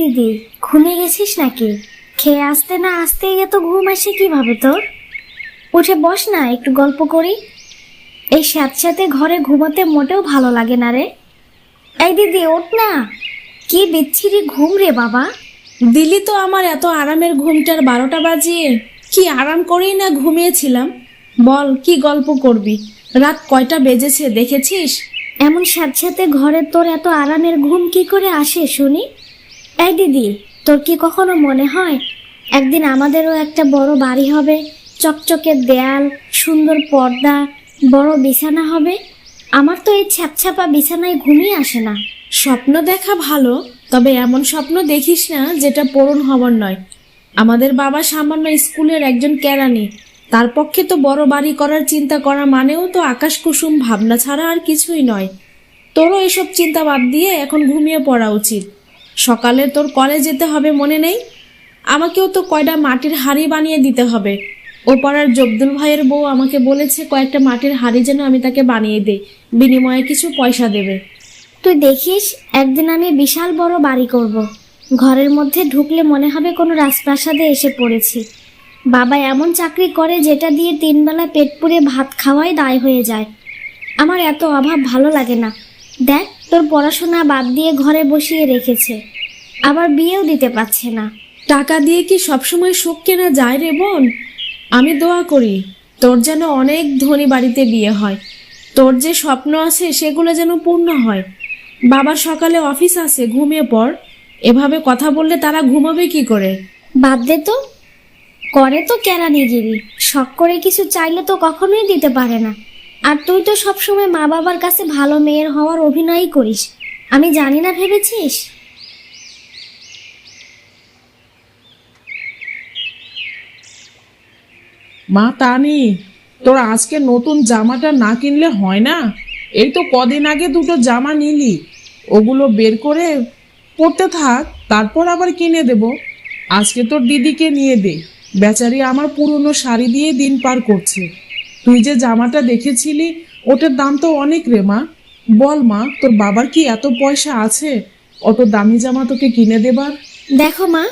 দিদি ঘুমিয়ে গেছিস নাকি? খেয়ে আসতে না আসতে এত ঘুম আসে কীভাবে তোর? উঠে বস না একটু গল্প করি। এই স্যাঁতস্যাঁতে ঘরে ঘুমাতে মোটেও ভালো লাগে না রে। এই দিদি ওঠ না। কি বিচ্ছিরি ঘুম রে বাবা। দিলি তো আমার এত আরামের ঘুমটার বারোটা বাজিয়ে। কি আরাম করেই না ঘুমিয়েছিলাম। বল কি গল্প করবি? রাত কয়টা বেজেছে দেখেছিস? এমন স্যাঁতস্যাঁতে ঘরে তোর এত আরামের ঘুম কি করে আসে শুনি? এই দিদি, তোর কি কখনো মনে হয় একদিন আমাদেরও একটা বড় বাড়ি হবে? চকচকে দেয়াল, সুন্দর পর্দা, বড় বিছানা হবে? আমার তো এই ছ্যাপছ্যাপা বিছানায় ঘুমিয়ে আসে না। স্বপ্ন দেখা ভালো, তবে এমন স্বপ্ন দেখিস না যেটা পূরণ হবার নয়। আমাদের বাবা সামান্য স্কুলের একজন কেরানি। তার পক্ষে তো বড় বাড়ি করার চিন্তা করা মানেও তো আকাশ কুসুম ভাবনা ছাড়া আর কিছুই নয়। তোরও এসব চিন্তা বাদ দিয়ে এখন ঘুমিয়ে পড়া উচিত। সকালে তোর কলেজ যেতে হবে মনে নেই? আমাকেও তো কয়টা মাটির হাড়ি বানিয়ে দিতে হবে। ও পাড়ার জব্দুল ভাইয়ের বউ আমাকে বলেছে, কয়েকটা মাটির হাড়ি যেন আমি তাকে বানিয়ে দেই। বিনিময়ে কিছু পয়সা দেবে। তুই দেখিস, একদিন আমি বিশাল বড় বাড়ি করব। ঘরের মধ্যে ঢুকলে মনে হবে কোনো রাজপ্রাসাদে এসে পড়েছি। বাবা এমন চাকরি করে যেটা দিয়ে তিনবেলা পেট পুড়ে ভাত খাওয়াই দায় হয়ে যায়। আমার এত অভাব ভালো লাগে না। দেখ তোর পড়াশোনা বাদ দিয়ে ঘরে বসিয়ে রেখেছে। আবার বিয়েও দিতে পারছে না। টাকা দিয়ে কি সবসময় সুখ কেনা যায় রে বোন? আমি দোয়া করি তোর যেন অনেক ধনী বাড়িতে বিয়ে হয়। তোর যে স্বপ্ন আছে সেগুলো যেন পূর্ণ হয়। বাবার সকালে অফিস আছে ঘুমিয়ে পড়। এভাবে কথা বললে তারা ঘুমাবে কি করে? বাদ দে তো। করে তো কেরানিগিরি। শখ করে কিছু চাইলে তো কখনোই দিতে পারে না। আর তুই তো সবসময় মা বাবার কাছে ভালো মেয়ের হওয়ার অভিনয়ই করিস। আমি জানি না, ভেবেছিস? মা তানি, তোর আজকে নতুন জামাটা না কিনলে হয় না? এই তো কদিন আগে দুটো জামা নিলি। ওগুলো বের করে পরতে থাক, তারপর আবার কিনে দেব। আজকে তোর দিদিকে নিয়ে দে। বেচারি আমার পুরনো শাড়ি দিয়ে দিন পার করছে। তুই যে জামাটা দেখেছিলি ওটার দাম তো অনেক রে মা। বল মা তোর বাবার কি এত পয়সা আছে? অত দামি জামা তোকে কিনে দেবার? দেখো মা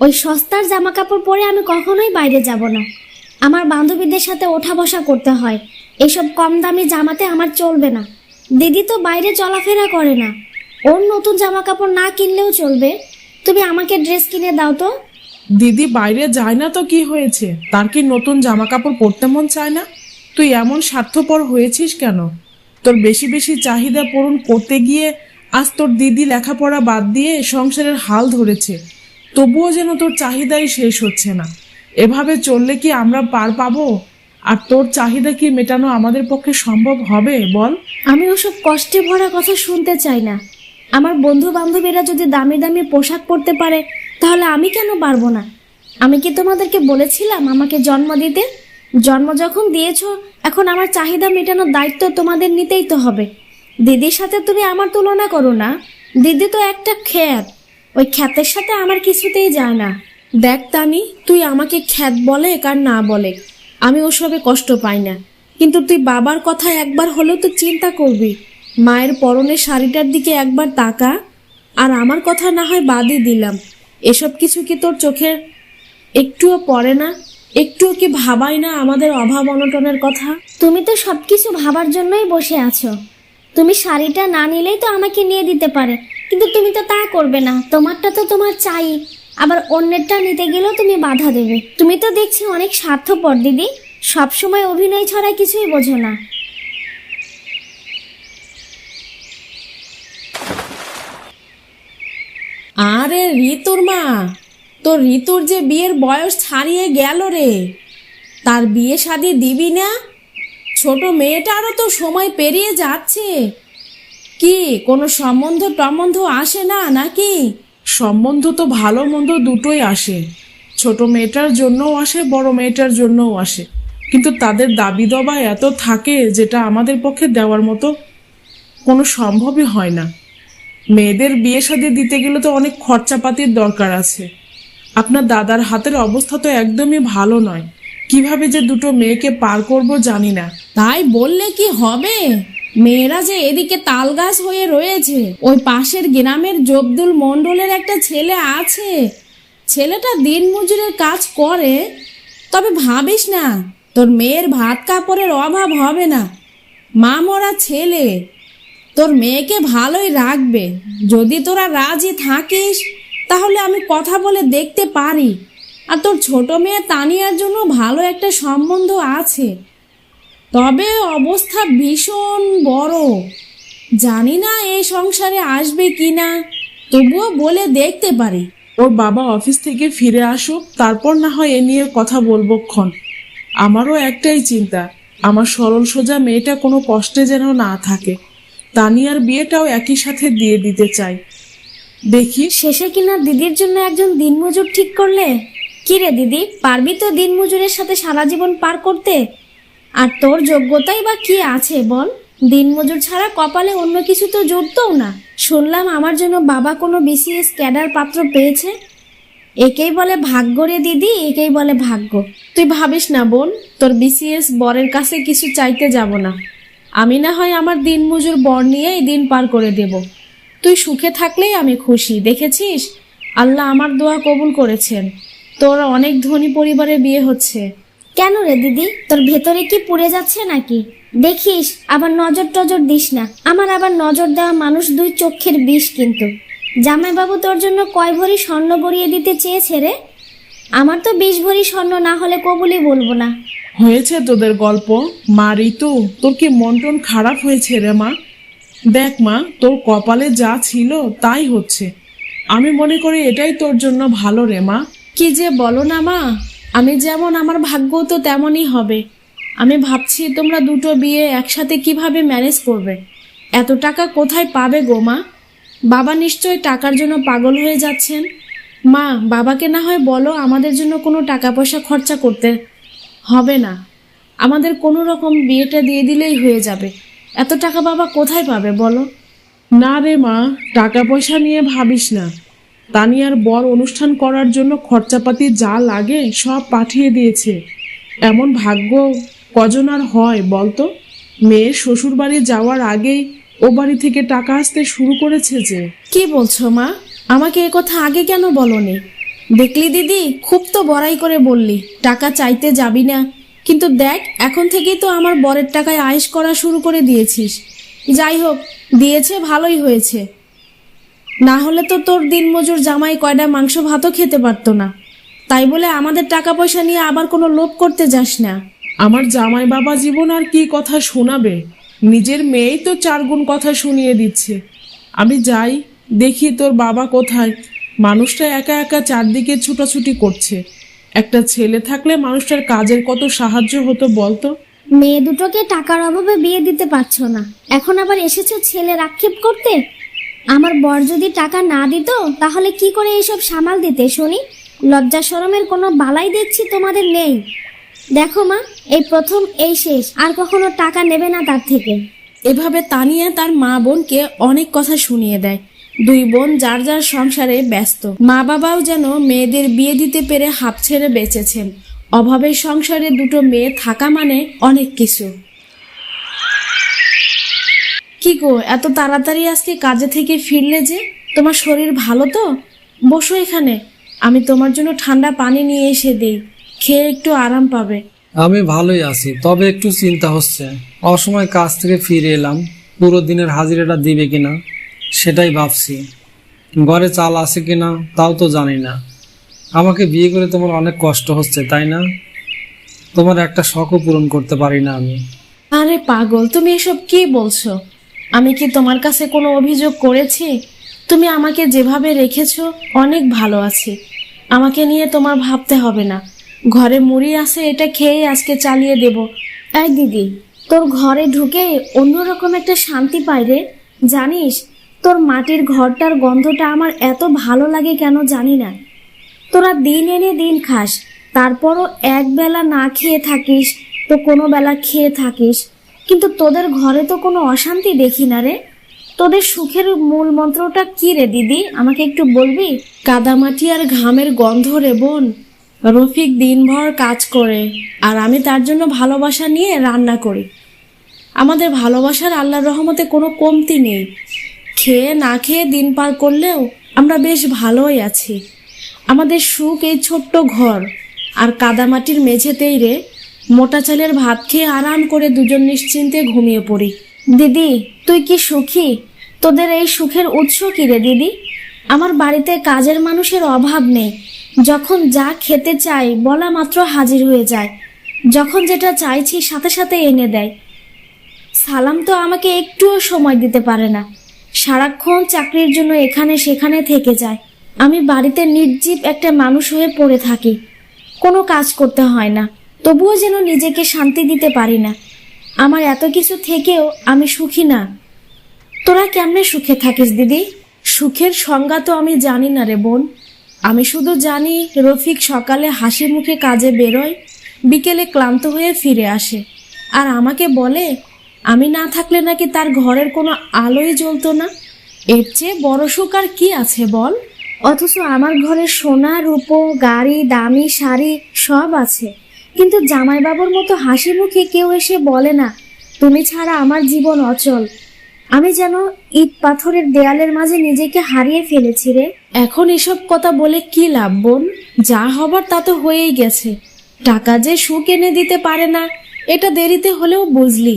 ওই সস্তার জামা কাপড় পরে আমি কখনোই বাইরে যাব না। আমার বান্ধবীদের সাথে ওঠা বসা করতে হয়। এসব কম দামি জামাতে আমার চলবে না। দিদি তো বাইরে চলাফেরা করে না। ওর নতুন জামা কাপড় না কিনলেও চলবে। তুমি আমাকে ড্রেস কিনে দাও তো। দিদি বাইরে যায় না তো কি হয়েছে? তার কি নতুন জামা কাপড় পরতে মন চায় না? তুই এমন স্বার্থপর হয়েছিস কেন? তোর বেশি বেশি চাহিদা পূরণ করতে গিয়ে আজ তোর দিদি লেখাপড়া বাদ দিয়ে সংসারের হাল ধরেছে। তবুও যেন তোর চাহিদাই শেষ হচ্ছে না। এভাবে চললে কি আমরা পার পাবো? আর তোর চাহিদা কি মেটানো আমাদের পক্ষে সম্ভব হবে, বল? আমি ওসব কষ্টে ভরা কথা শুনতে চাই না। আমার বন্ধু বান্ধবীরা যদি দামি দামি পোশাক পরতে পারে, তাহলে আমি কেন পারব না? আমি কি তোমাদেরকে বলেছিলাম আমাকে জন্ম দিতে? জন্ম যখন দিয়েছ, এখন আমার চাহিদা মেটানোর দায়িত্ব তোমাদের নিতেই তো হবে। দিদির সাথে তুমি আমার তুলনা করো না। দিদি তো একটা খ্যাত। ওই খ্যাতের সাথে আমার কিছুতেই যায় না। দেখ তানি, তুই আমাকে খ্যাত বলে কার না বলে আমি ওসবে কষ্ট পাই না। কিন্তু তুই বাবার কথা একবার হলেও তো চিন্তা করবি। মায়ের পরনের শাড়িটার দিকে একবার তাকা। আর আমার কথা না হয় বাদই দিলাম। এসব কিছু কি তোর চোখের একটুও পড়ে না? একটুও কি ভাবাই না আমাদের অভাব অনটনের কথা? তুমি তো সবকিছু ভাবার জন্যই বসে আছো। তুমি শাড়িটা না নিলেই তো আমাকে নিয়ে দিতে পারে। কিন্তু তুমি তো তা করবে না। তোমারটা তো তোমার চাই। আবার অন্যেরটা নিতে গেলেও তুমি বাধা দেবে। তুমি তো দেখছি অনেক স্বার্থপর দিদি। সবসময় অভিনয় ছড়া কিছুই বোঝো না। আরে ঋতুর মা! তোর ঋতুর যে বিয়ের বয়স ছাড়িয়ে গেল রে। তার বিয়ে শাদি দিবি না? ছোট মেয়েটারও তো সময় পেরিয়ে যাচ্ছে। কি, কোনো সম্বন্ধ টম্বন্ধ আসে না নাকি? সম্বন্ধ তো ভালো মন্দ দুটোই আসে। ছোট মেয়েটার জন্যও আসে, বড় মেয়েটার জন্যও আসে। কিন্তু তাদের দাবি দবা এত থাকে যেটা আমাদের পক্ষে দেওয়ার মতো কোনো সম্ভবই হয় না। মেয়েদের বিয়ে শাদী দিতে গেলে তো অনেক খরচাপাতির দরকার আছে। আপনার দাদার হাতের অবস্থা তো একদমই ভালো নয়। কীভাবে যে দুটো মেয়েকে পার করব জানি না। তাই বললে কি হবে? মেয়েরা যে এদিকে তাল গাছ হয়ে রয়েছে, ওই পাশের গ্রামের জব্দুল মণ্ডলের একটা ছেলে আছে। ছেলেটা দিনমজুরের কাজ করে। তবে ভাবিস না, তোর মেয়ের ভাত কাপড়ের অভাব হবে না। মা মরা ছেলে, তোর মেয়েকে ভালোই রাখবে। যদি তোরা রাজি থাকিস তাহলে আমি কথা বলে দেখতে পারি। আর তোর ছোট মেয়ে তানিয়ার জন্য ভালো একটা সম্বন্ধ আছে। তবে অবস্থা ভীষণ বড়। জানি না এই সংসারে আসবে কি না তবুও বলে দেখতে পারি। ওর বাবা অফিস থেকে ফিরে আসুক, তারপর না হয় এ নিয়ে কথা বলব ক্ষণ। আমারও একটাই চিন্তা, আমার সরল সোজা মেয়েটা কোনো কষ্টে যেন না থাকে। তানিয়ার বিয়েটাও একই সাথে দিয়ে দিতে চাই। দেখি। শেষে কিনা দিদির জন্য একজন দিনমজুর ঠিক করলে? কি রে দিদি, পারবি তো দিনমজুরের সাথে সারা জীবন পার করতে? আর তোর যোগ্যতাই বা কি আছে বল? দিনমজুর ছাড়া কপালে অন্য কিছু তো জুটতও না। শুনলাম আমার জন্য বাবা কোনো বিসিএস ক্যাডার পাত্র পেয়েছে। একেই বলে ভাগ্য রে দিদি, একেই বলে ভাগ্য। তুই ভাবিস না বোন, তোর বিসিএস বরের কাছে কিছু চাইতে যাব না। আমি না হয় আমার দিন মজুর বর নিয়েই দিন পার করে দেব। তুই সুখে থাকলেই আমি খুশি দেখেছিস? আল্লাহ আমার দোয়া কবুল করেছেন। তোর অনেক ধনী পরিবারে বিয়ে হচ্ছে। কেন রে দিদি? তোর ভেতরে কি পুড়ে যাচ্ছে নাকি? দেখিস আবার নজর টজর দিস না। আমার আবার নজর দেওয়া মানুষ দুই চক্ষের বিষ কিন্তু। জামাইবাবু তোর জন্য কয় ভরি স্বর্ণ গড়িয়ে দিতে চেয়েছে রে? আমার তো বিশ ভরি স্বর্ণ না হলে কবুলই বলব না। হয়েছে তোদের গল্প। মা ঋতু তোর কি মন টন খারাপ হয়েছে রে মা? দেখ মা, তোর কপালে যা ছিল তাই হচ্ছে। আমি মনে করি এটাই তোর জন্য ভালো রে মা। কি যে বলো না মা, আমি যেমন আমার ভাগ্য তো তেমনই হবে। আমি ভাবছি তোমরা দুটো বিয়ে একসাথে কীভাবে ম্যানেজ করবে? এত টাকা কোথায় পাবে গো মা? বাবা নিশ্চয় টাকার জন্য পাগল হয়ে যাচ্ছেন। মা, বাবাকে না হয় বলো আমাদের জন্য কোনো টাকা পয়সা খরচা করতে হবে না। আমাদের কোনো রকম বিয়েটা দিয়ে দিলেই হয়ে যাবে। এত টাকা বাবা কোথায় পাবে বলো? না রে মা টাকা পয়সা নিয়ে ভাবিস না। তানিয়ার বর অনুষ্ঠান করার জন্য খরচাপাতি যা লাগে সব পাঠিয়ে দিয়েছে। এমন ভাগ্য কজন আর হয় বলতো? মেয়ের শ্বশুর বাড়ি যাওয়ার আগেই ও বাড়ি থেকে টাকা আসতে শুরু করেছে যে। কি বলছো মা? আমাকে এ কথা আগে কেন বলনি? দেখলি দিদি খুব তো বড়াই করে বললি টাকা চাইতে যাবি না। কিন্তু দেখ, এখন থেকেই তো আমার বরের টাকায় আয়েশ করা শুরু করে দিয়েছিস। যাই হোক, দিয়েছে, ভালোই হয়েছে। না হলে তো তোর দিনমজুর জামাই কয়টা মাংস ভাতও খেতে পারতো না। তাই বলে আমাদের টাকা পয়সা নিয়ে আবার কোনো লোভ করতে যাস না। আমার জামাই বাবা জীবন আর কি কথা শোনাবে? নিজের মেয়েই তো চার গুণ কথা শুনিয়ে দিচ্ছে। আমি যাই, দেখি তোর বাবা কোথায়। মানুষটা একা একা চারদিকে ছুটাছুটি করছে। একটা ছেলে থাকলে মানুষটার কাজের কত সাহায্য হতো বলতো? মেয়ে দুটোকে টাকার অভাবে বিয়ে দিতে পারছ না। এখন আবার এসেছ ছেলে আক্ষেপ করতে? আমার বর যদি টাকা না দিত তাহলে কি করে এইসব সামাল দিতে শুনি? লজ্জা শরমের কোনো বালাই দেখছি তোমাদের নেই। দেখো মা এই প্রথম এই শেষ আর কখনো টাকা নেবে না তার থেকে। এভাবে তানিয়া তার মা বোনকে অনেক কথা শুনিয়ে দেয়। দুই বোন যার যার সংসারে ব্যস্ত। মা বাবাও যেন মেয়েদের বিয়ে দিতে পেরে হাফ ছেড়ে বেঁচেছেন। অভাবের সংসারে দুটো মেয়ে থাকা মানে অনেক কিছু। কি গো, এত তাড়াতাড়ি আজকে কাজে থেকে ফিরলে যে? তোমার শরীর ভালো তো? বসো এখানে। আমি তোমার জন্য ঠান্ডা পানি নিয়ে এসে দিই। খেয়ে একটু আরাম পাবে। আমি ভালোই আছি, তবে একটু চিন্তা হচ্ছে। অসময় কাজ থেকে ফিরে এলাম। পুরো দিনের হাজিরাটা দিবে কিনা? সেটাই ভাবছি। ঘরে চাল আছে কিনা, তাও তো জানি না। আমাকে বিয়ে করে তোমার অনেক কষ্ট হচ্ছে, তাই না? তোমার একটা শখও পূরণ করতে পারি না আমি। আরে পাগল, তুমি এসব কি বলছো? আমি কি তোমার কাছে কোনো অভিযোগ করেছি? তুমি আমাকে যেভাবে রেখেছো, অনেক ভালো আছি। আমাকে নিয়ে তোমার ভাবতে হবে না। ঘরে মুড়ি আছে, এটা খেয়ে আজকে চালিয়ে দেব। এই দিদি, তোর ঘরে ঢুকে অন্যরকম একটা শান্তি পাই রে। জানিস তোর মাটির ঘরটার গন্ধটা আমার এত ভালো লাগে কেন জানি না। তোরা দিন এনে দিন খাস, তারপরও এক বেলা না খেয়ে থাকিস, তো কোনো বেলা খেয়ে থাকিস। কিন্তু তোদের ঘরে তো কোনো অশান্তি দেখি না রে। তোদের সুখের মূল মন্ত্রটা কি রে, দিদি? আমাকে একটু বলবি? কাদামাটি আর ঘামের গন্ধ রে বোন। রফিক দিনভর কাজ করে, আর আমি তার জন্য ভালোবাসা নিয়ে রান্না করি। আমাদের ভালোবাসার আল্লাহর রহমতে কোনো কমতি নেই। খেয়ে না খেয়ে দিন পার করলেও আমরা বেশ ভালোই আছি। আমাদের সুখ এই ছোট্ট ঘর আর কাদামাটির মেঝেতেই রে মোটা চালের ভাত খেয়ে আরাম করে দুজন নিশ্চিন্তে ঘুমিয়ে পড়ি। দিদি, তুই কি সুখী? তোদের এই সুখের উৎস কি রে দিদি? আমার বাড়িতে কাজের মানুষের অভাব নেই। যখন যা খেতে চাই বলা মাত্র হাজির হয়ে যায়। যখন যেটা চাইছি সাথে সাথে এনে দেয়। সালাম তো আমাকে একটুও সময় দিতে পারে না। সারাক্ষণ চাকরির জন্য এখানে সেখানে থেকে যায়। আমি বাড়িতে নির্জীব একটা মানুষ হয়ে পড়ে থাকি। কোনো কাজ করতে হয় না। তবুও যেন নিজেকে শান্তি দিতে পারি না। আমার এত কিছু থেকেও আমি সুখী না। তোরা কেমনে সুখে থাকিস, দিদি? সুখের সংজ্ঞা তো আমি জানি না রে বোন। আমি শুধু জানি রফিক সকালে হাসি মুখে কাজে বেরোয়, বিকেলে ক্লান্ত হয়ে ফিরে আসে। আর আমাকে বলে আমি না থাকলে নাকি তার ঘরের কোনো আলোই জ্বলতো না? এর চেয়ে বড় সুখ আর কি আছে বল? অথচ আমার ঘরে সোনা, রূপো, গাড়ি, দামি শাড়ি সব আছে। কিন্তু জামাইবাবুর মতো হাসি মুখে কেউ এসে বলে না, তুমি ছাড়া আমার জীবন অচল। আমি যেন ইট পাথরের দেয়ালের মাঝে নিজেকে হারিয়ে ফেলেছি রে। এখন এসব কথা বলে কি লাভ বোন যা হবার তা তো হয়েই গেছে। টাকা যে সুখ এনে দিতে পারে না, এটা দেরিতে হলেও বুঝলি।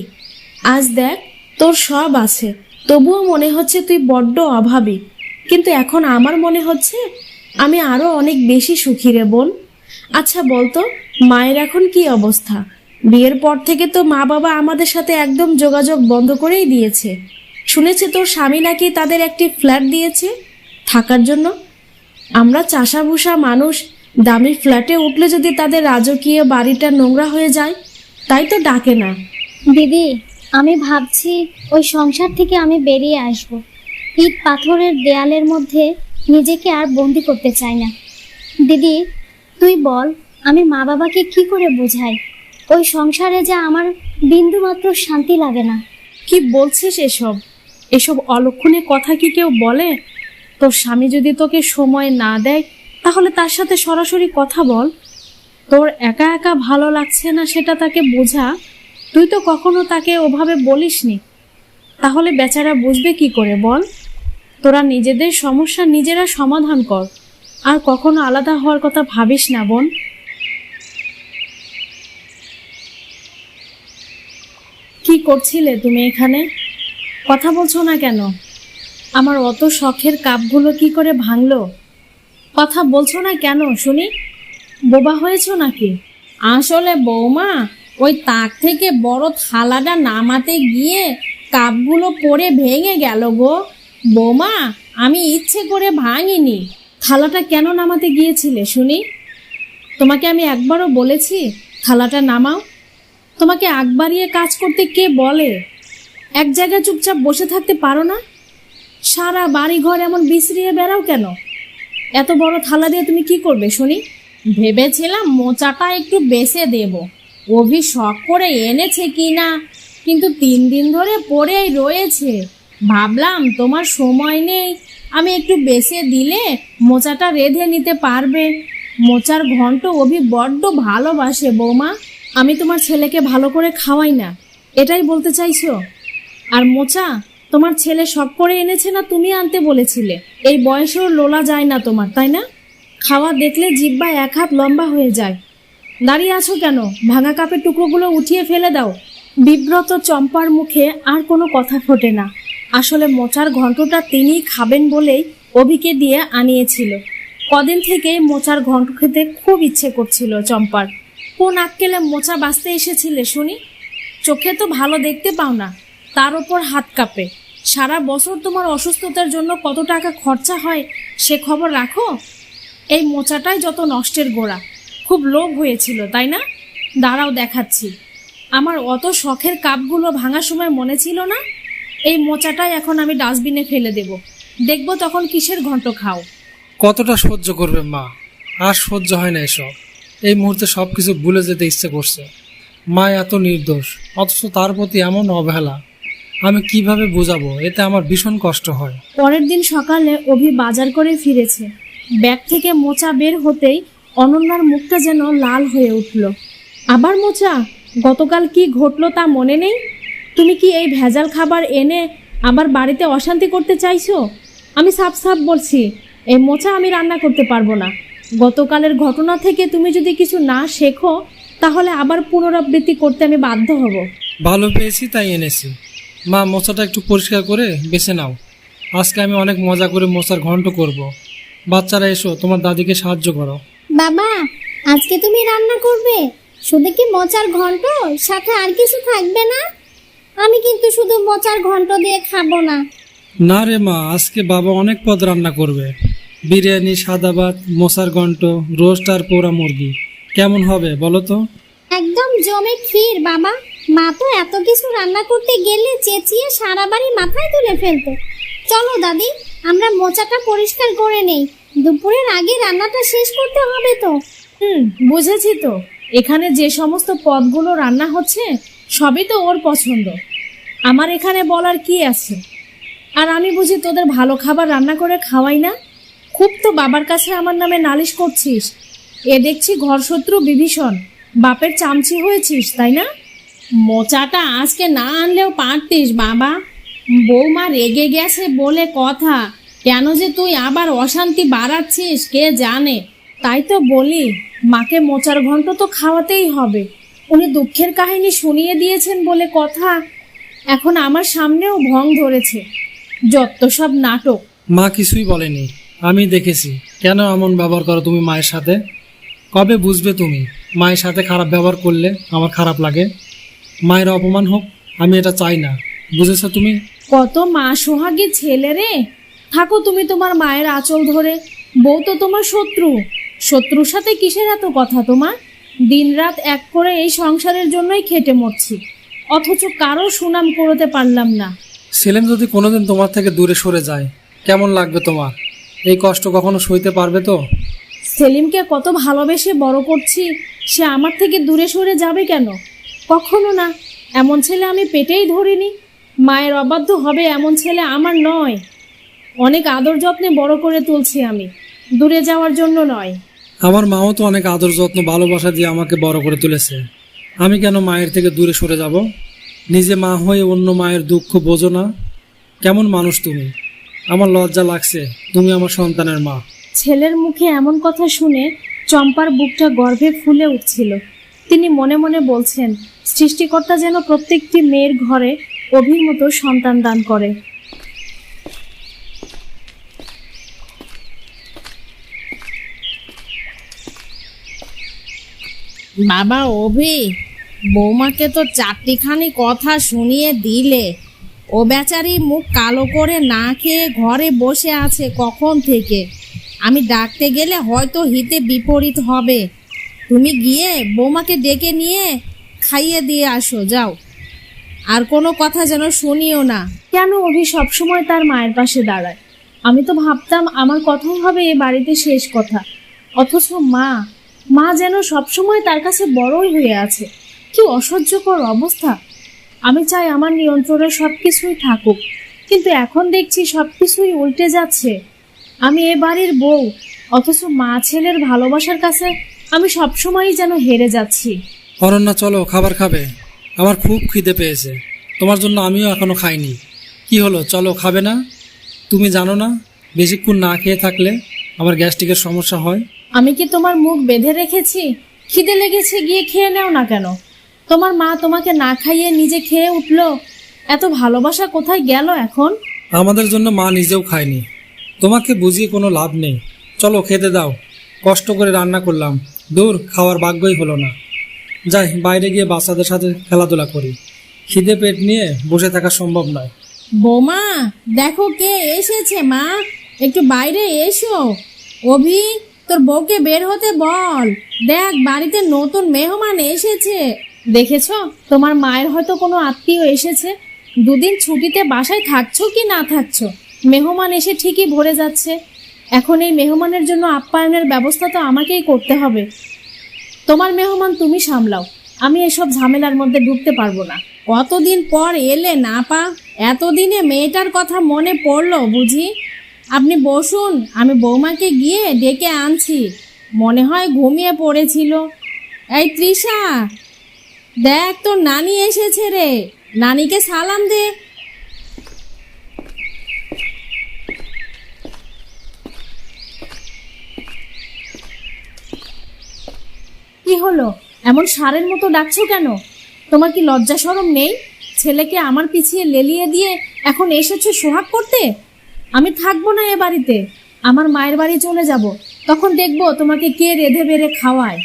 আজ দেখ, তোর সব আছে। তবুও মনে হচ্ছে তুই বড্ড অভাবী। কিন্তু এখন আমার মনে হচ্ছে আমি আরও অনেক বেশি সুখী রে বোন। আচ্ছা বলতো, মায়ের এখন কি অবস্থা? বিয়ের পর থেকে তো মা বাবা আমাদের সাথে একদম যোগাযোগ বন্ধ করেই দিয়েছে। শুনেছি তোর স্বামী নাকি তাদের একটি ফ্ল্যাট দিয়েছে থাকার জন্য। আমরা চাষাভুষা মানুষ, দামি ফ্ল্যাটে উঠলে যদি তাদের রাজকীয় বাড়িটা নোংরা হয়ে যায়, তাই তো ডাকে না। দিদি আমি ভাবছি ওই সংসার থেকে আমি বেরিয়ে আসব। ইট পাথরের দেয়ালের মধ্যে নিজেকে আর বন্দি করতে চাই না। দিদি, তুই বল, আমি মা বাবাকে কি করে বোঝাই? ওই সংসারে যে আমার বিন্দু মাত্র শান্তি লাগে না। কি বলছিস এসব? এসব অলক্ষণে কথা কি কেউ বলে? তোর স্বামী যদি তোকে সময় না দেয়, তাহলে তার সাথে সরাসরি কথা বল। তোর একা একা ভালো লাগছে না সেটা তাকে বোঝা তুই তো কখনো তাকে ওভাবে বলিসনি। তাহলে বেচারা বুঝবে কি করে, বল? তোরা নিজেদের সমস্যা নিজেরা সমাধান কর। আর কখনো আলাদা হওয়ার কথা ভাবিস না, বোন। কি করছিলে তুমি এখানে? কথা বলছো না কেন? আমার অত শখের কাপগুলো কি করে ভাঙলো? কথা বলছো না কেন, শুনি? বোবা হয়েছো নাকি? আসলে বৌমা ওই তাক থেকে বড় থালাটা নামাতে গিয়ে কাপগুলো পড়ে ভেঙে গেল গো। বৌমা, আমি ইচ্ছে করে ভাঙিনি। থালাটা কেন নামাতে গিয়েছিলে শুনি? তোমাকে আমি একবারও বলেছি, থালাটা নামাও। তোমাকে আগ বাড়িয়ে কাজ করতে কে বলে? এক জায়গায় চুপচাপ বসে থাকতে পারো না? সারা বাড়ি ঘর এমন বিছড়িয়ে বেড়াও কেন? এত বড় থালা দিয়ে তুমি কি করবে শুনি? ভেবেছিলাম মোচাটা একটু বেছে দেব। অভি শখ করে এনেছে কি না কিন্তু তিন দিন ধরে পড়েই রয়েছে। ভাবলাম, তোমার সময় নেই। আমি একটু বেছে দিলে মোচাটা রেঁধে নিতে পারবে। মোচার ঘন্ট অভি বড্ড ভালোবাসে, বৌমা। আমি তোমার ছেলেকে ভালো করে খাওয়াই না। এটাই বলতে চাইছো? আর মোচা, তোমার ছেলে শখ করে এনেছে না তুমি আনতে বলেছিলে? এই বয়সেও লোলা যায় না তোমার, তাই না? খাওয়া দেখলে জিব্বা এক হাত লম্বা হয়ে যায়। দাঁড়িয়ে আছো কেন? ভাঙা কাপের টুকরোগুলো উঠিয়ে ফেলে দাও। বিব্রত চম্পার মুখে আর কোনো কথা ফোটে না। আসলে মোচার ঘন্টটা তিনিই খাবেন বলেই অভিকে দিয়ে আনিয়েছিল। কদিন থেকেই মোচার ঘন্ট খেতে খুব ইচ্ছে করছিল চম্পার। কোন আক্কেলে মোচা বাঁচতে এসেছিলে শুনি? চোখে তো ভালো দেখতে পাও না, তার ওপর হাত কাঁপে। সারা বছর তোমার অসুস্থতার জন্য কত টাকা খরচা হয় সে খবর রাখো? এই মোচাটাই যত নষ্টের গোড়া। খুব লোভ হয়েছিল তাই না? দাঁড়াও দেখাচ্ছি। আমার অত শখের কাপগুলো ভাঙার সময় মনে ছিল না? এই মোচাটাই এখন আমি ডাস্টবিনে ফেলে দেব। দেখব তখন কিসের ঘন্ট খাও। কতটা সহ্য করবে মা? আর সহ্য হয় না এসব। এই মুহূর্তে সব কিছু ভুলে যেতে ইচ্ছে করছে। মা এত নির্দোষ অথচ তার প্রতি এমন অবহেলা। আমি কীভাবে বোঝাবো? এতে আমার ভীষণ কষ্ট হয়। পরের দিন সকালে অভি বাজার করে ফিরেছে। ব্যাগ থেকে মোচা বের হতেই অনন্যার মুখটা যেন লাল হয়ে উঠল। আবার মোচা, গতকাল কি ঘটলো তা মনে নেই? তুমি কি এই ভেজাল খাবার এনে আবার বাড়িতে অশান্তি করতে চাইছো? আমি সাফ সাফ বলছি, এই মোচা আমি রান্না করতে পারব না। গতকালের ঘটনা থেকে তুমি যদি কিছু না শেখো, তাহলে আবার পুনরাবৃত্তি করতে আমি বাধ্য হব। ভালো পেয়েছি, তাই এনেছি। মা, মোচাটা একটু পরিষ্কার করে বেছে নাও। আজকে আমি অনেক মজা করে মোচার ঘন্ট করব। বাচ্চারা, এসো, তোমার দাদিকে সাহায্য করো। বাবা আজকে তুমি রান্না করবে। শুধু কি মোচার ঘন্ট? সাথে আর কিছু থাকবে না? আমি কিন্তু শুধু মোচার ঘন্ট দিয়ে খাব না। না রে মা আজকে বাবা অনেক পদ রান্না করবে। বিরিয়ানি সাদা ভাত মোচার ঘন্ট রোস্ট আর পোড়া মুরগি। কেমন হবে বলো তো? একদম জমে ক্ষীর বাবা। মা তো এত কিছু রান্না করতে গেলে চেঁচিয়ে সারা বাড়ি মাথায় তুলে ফেলতো। চলো দাদি আমরা মোচাটা পরিষ্কার করে নেই। দুপুরের আগে রান্নাটা শেষ করতে হবে তো। হুম, বুঝেছি তো। এখানে যে সমস্ত পদগুলো রান্না হচ্ছে, সবই তো ওর পছন্দ। আমার এখানে বলার কি আছে? আর আমি বুঝি তোদের ভালো খাবার রান্না করে খাওয়াই না? খুব তো বাবার কাছে আমার নামে নালিশ করছিস। এ দেখছি ঘর শত্রু বিভীষণ। বাপের চামচি হয়েছিস, তাই না? মোচাটা আজকে না আনলেও পারতিস, বাবা। বৌমা রেগে গেছে বলে কথা। কেন যে তুই আবার অশান্তি বাড়াচ্ছিস কে জানে? তাই তো বলি মাকে মোচার ঘন্ট তো খাওয়াতেই হবে। উনি দুঃখের কাহিনী শুনিয়ে দিয়েছেন বলে কথা। এখন আমার সামনেও ভং ধরেছে। যত সব নাটক। মা কিছুই বলেনি। আমি দেখেছি। কেন এমন ব্যবহার করো তুমি মায়ের সাথে? কবে বুঝবে তুমি? মায়ের সাথে খারাপ ব্যবহার করলে আমার খারাপ লাগে। মায়ের অপমান হোক আমি এটা চাই না। বুঝেছ তুমি? কত মা সোহাগী ছেলে রে! থাকো তুমি তোমার মায়ের আঁচল ধরে। বউ তো তোমার শত্রু। শত্রুর সাথে কিসের এত কথা তোমার? দিনরাত এক করে এই সংসারের জন্যই খেটে মরছি। অথচ কারও সুনাম করতে পারলাম না। সেলেম যদি কোনোদিন তোমার থেকে দূরে সরে যায় কেমন লাগবে তোমার? এই কষ্ট কখনো সইতে পারবে তো? সেলিমকে কত ভালোবেসে বড় করছি সে আমার থেকে দূরে সরে যাবে কেন? কখনো না। এমন ছেলে আমি পেটেই ধরিনি। মায়ের অবাধ্য হবে এমন ছেলে আমার নয়। অনেক আদর যত্নে বড় করে তুলছি আমি। দূরে যাওয়ার জন্য নয়। আমার মাও তো অনেক আদর যত্ন ভালোবাসা দিয়ে আমাকে বড় করে তুলেছে। আমি কেন মায়ের থেকে দূরে সরে যাব? নিজে মা হয়ে অন্য মায়ের দুঃখ বোঝো না। কেমন মানুষ তুমি? আমার লজ্জা লাগছে তুমি আমার সন্তানের মা। ছেলের মুখে এমন কথা শুনে চম্পার বুকটা গর্ভে ফুলে উঠছিল। তিনি মনে মনে বলছেন সৃষ্টিকর্তা যেন প্রত্যেকটি মেয়ের ঘরে অভির মতো সন্তান দান করে। বাবা অভি, বৌমাকে তো চারটিখানি কথা শুনিয়ে দিলে। ও বেচারি মুখ কালো করে না খেয়ে ঘরে বসে আছে কখন থেকে? আমি ডাকতে গেলে হয়তো হিতে বিপরীত হবে। তুমি গিয়ে বৌমাকে ডেকে নিয়ে খাইয়ে দিয়ে আসো, যাও। আর কোনো কথা যেন শুনিও না। কেন অভি সবসময় তার মায়ের পাশে দাঁড়ায়? আমি তো ভাবতাম আমার কথাই হবে এ বাড়িতে শেষ কথা। অথচ মা মা যেন সবসময় তার কাছে বড়ই হয়ে আছে। কি অসহ্যকর অবস্থা। আমি চাই আমার নিয়ন্ত্রণে সব কিছুই থাকুক, কিন্তু এখন দেখছি সব কিছুই উল্টে যাচ্ছে। আমি এ বাড়ির বউ, অথচ মা ছেলের ভালোবাসার কাছে আমি সবসময়ই যেন হেরে যাচ্ছি। অরণ্যা, চলো, খাবার খাবে। আমার খুব খিদে পেয়েছে। তোমার জন্য আমিও এখনও খাইনি। কি হলো? চলো, খাবে না? তুমি জানো না, বেশিক্ষণ না খেয়ে থাকলে আমার গ্যাস্ট্রিকের সমস্যা হয়। আমি কি তোমার মুখ বেঁধে রেখেছি? খিদে লেগেছে গিয়ে খেয়ে নাও না কেন? তোমার মা তোমাকে না খাইয়ে নিজে খেয়ে উঠল। এত ভালোবাসা কোথায় গেল এখন? আমাদের জন্য মা নিজেও খায়নি। তোমাকে বুঝিয়ে কোনো লাভ নেই। চলো খেতে দাও। কষ্ট করে রান্না করলাম। দূর খাওয়ার ভাগ্যই হলো না। যাই বাইরে গিয়ে বাচ্চাদের সাথে খেলাধুলা করি। খিদে পেট নিয়ে বসে থাকা সম্ভব নয়। বৌমা দেখো কে এসেছে মা। একটু বাইরে এসো। অভি তোর বউকে বের হতে বল। দেখ, বাড়িতে নতুন মেহমান এসেছে। দেখেছ? তোমার মায়ের হয়তো কোনো আত্মীয় এসেছে। দুদিন ছুটিতে বাসায় থাকছো কি না থাকছো? মেহমান এসে ঠিকই ভরে যাচ্ছে। এখন এই মেহমানের জন্য আপ্যায়নের ব্যবস্থা তো আমাকেই করতে হবে। তোমার মেহমান তুমি সামলাও। আমি এসব ঝামেলার মধ্যে ঢুকতে পারব না। কতদিন পর এলে না পা? এতদিনে মেয়েটার কথা মনে পড়ল বুঝি? আপনি বসুন, আমি বৌমাকে গিয়ে ডেকে আনছি। মনে হয় ঘুমিয়ে পড়েছিল। এই তৃষা, দেখ তোর নানি এসেছে রে। নানিকে সালাম দে। কি হলো? এমন সারের মতো ডাকছো কেন? তোমার কি লজ্জা সরম নেই? ছেলেকে আমার পিছিয়ে লেলিয়ে দিয়ে এখন এসেছ সোহাগ করতে? আমি থাকব না এ বাড়িতে। আমার মায়ের বাড়ি চলে যাব। তখন দেখব তোমাকে কে রেধে বেড়ে খাওয়ায়।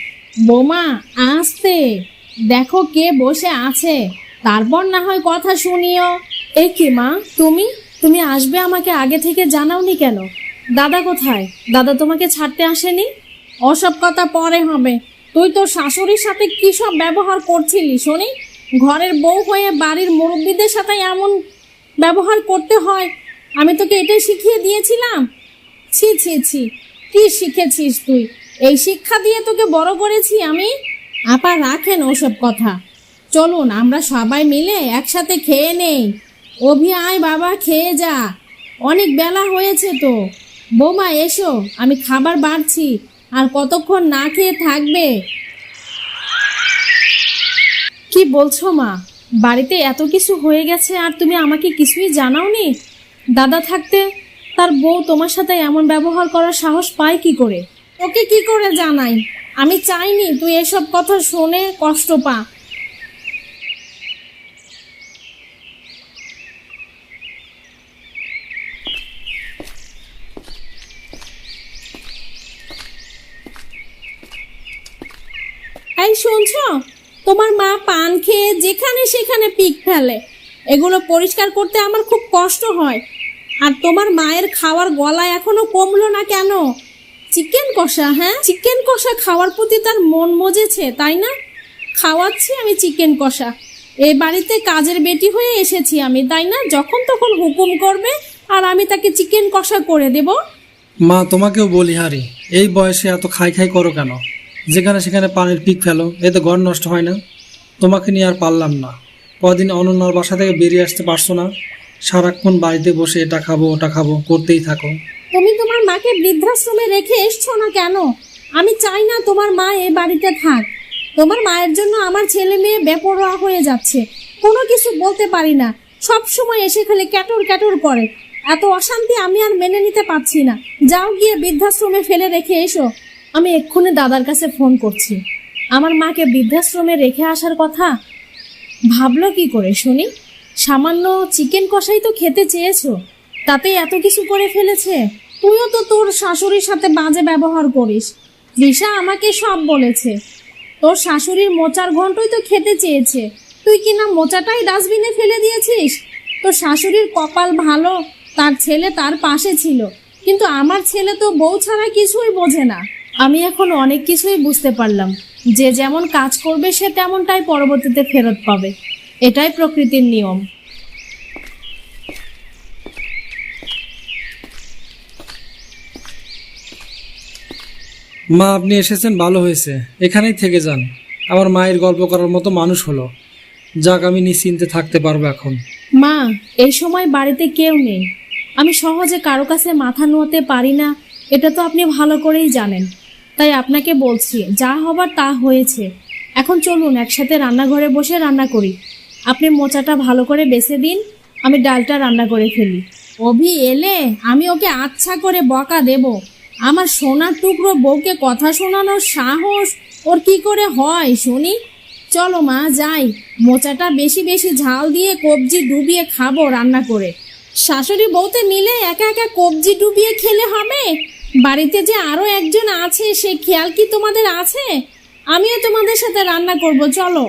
বৌমা, আসতে। দেখো কে বসে আছে। তারপর না হয় কথা শুনিও। এই কি মা, তুমি? তুমি আসবে আমাকে আগে থেকে জানাওনি কেন? দাদা কোথায়? দাদা তোমাকে ছাড়তে আসেনি? ওসব কথা পরে হবে। তুই তোর শাশুড়ির সাথে কি সব ব্যবহার করছিলি শুনি? ঘরের বউ হয়ে বাড়ির মুরব্বীদের সাথে এমন ব্যবহার করতে হয়। আমি তোকে এটাই শিখিয়ে দিয়েছিলাম? ছি ছি ছি। কি শিখেছিস তুই? এই শিক্ষা দিয়ে তোকে বড় করেছি আমি? আপা, রাখেন ওসব কথা। চলুন, আমরা সবাই মিলে একসাথে খেয়ে নেই। অভি, আয় বাবা, খেয়ে যা। অনেক বেলা হয়েছে তো। বৌমা, এসো, আমি খাবার বাড়ছি। আর কতক্ষণ না খেয়ে থাকবে? কি বলছো মা? বাড়িতে এত কিছু হয়ে গেছে আর তুমি আমাকে কিছুই জানাওনি? দাদা থাকতে তার বউ তোমার সাথে এমন ব্যবহার করার সাহস পায় কি করে? ওকে কি করে জানাই? আমি চাইনি তুই এসব কথা শুনে কষ্ট পা। এই শুনছো? তোমার মা পান খেয়ে যেখানে সেখানে পিক ফেলে। এগুলো পরিষ্কার করতে আমার খুব কষ্ট হয়। আর তোমার মায়ের খাওয়ার গলা এখনও কমলো না কেন? চিকেন কষা হ্যাঁ? চিকেন কষা খাওয়ার প্রতি তার মন মজেছে, তাই না? খাওয়াচ্ছি আমি চিকেন কষা। এই বাড়িতে কাজের বেটি হয়ে এসেছি আমি, তাই না? যখন তখন হুকুম করবে আর আমি তাকে চিকেন কষা করে দেব। মা, তোমাকেও বলি হারি, এই বয়সে এত খাই খাই করো কেন? যেখানে সেখানে পানির পিক ফেলো, এতে ঘর নষ্ট হয় না? তোমাকে নিয়ে আর পারলাম না। কদিন অনন্যার বাসা থেকে বেরিয়ে আসতে পারছ না। সারাক্ষণ বাড়িতে বসে এটা খাব, ওটা খাব, করতেই থাকো। তুমি তোমার মাকে বৃদ্ধাশ্রমে রেখে এসছো না কেন? আমি চাই না তোমার মা এ বাড়িতে থাক। তোমার মায়ের জন্য আমার ছেলে মেয়ে বেপরোয়া হয়ে যাচ্ছে। কোনো কিছু বলতে পারি না। সব সময় এসে খালি ক্যাটর ক্যাটর করে। এত অশান্তি আমি আর মেনে নিতে পারছি না। যাও গিয়ে বৃদ্ধাশ্রমে ফেলে রেখে এসো। আমি এক্ষুনি দাদার কাছে ফোন করছি। আমার মাকে বৃদ্ধাশ্রমে রেখে আসার কথা ভাবলো কি করে, শুনি? সামান্য চিকেন কষাই তো খেতে চেয়েছো, তাতে এত কিছু করে ফেলেছে। তুইও তো তোর শাশুড়ির সাথে বাজে ব্যবহার করিস। তৃষা আমাকে সব বলেছে। তোর শাশুড়ির মোচার ঘন্টই তো খেতে চেয়েছে। তুই কি না মোচাটাই ডাস্টবিনে ফেলে দিয়েছিস? তোর শাশুড়ির কপাল ভালো, তার ছেলে তার পাশে ছিল। কিন্তু আমার ছেলে তো বউ ছাড়া কিছুই বোঝে না। আমি এখন অনেক কিছুই বুঝতে পারলাম। যে যেমন কাজ করবে সে তেমনটাই পরবর্তীতে ফেরত পাবে। এটাই প্রকৃতির নিয়ম। মা আপনি এসেছেন ভালো হয়েছে। এখানেই থেকে যান। আমার মায়ের গল্প করার মতো মানুষ হলো। যাক আমি নিশ্চিন্তে থাকতে পারব এখন। মা এই সময় বাড়িতে কেউ নেই। আমি সহজে কারও কাছে মাথা নোয়াতে পারি না এটা তো আপনি ভালো করেই জানেন। তাই আপনাকে বলছি, যা হবার তা হয়েছে। এখন চলুন, একসাথে রান্নাঘরে বসে রান্না করি। আপনি মোচাটা ভালো করে বেছে দিন, আমি ডালটা রান্না করে ফেলি। অভি এলে আমি ওকে আচ্ছা করে বকা দেব। আমার সোনার টুকরো বউকে কথা শোনানোর সাহস ওর কি করে হয়, শুনি? চলো মা, যাই। মোচাটা বেশি বেশি ঝাল দিয়ে কবজি ডুবিয়ে খাব রান্না করে। শাশুড়ি বউতে নিলে একা একা কবজি ডুবিয়ে খেলে হবে? বাড়িতে যে আরও একজন আছে, সে খেয়াল কি তোমাদের আছে? আমিও তোমাদের সাথে রান্না করব, চলো।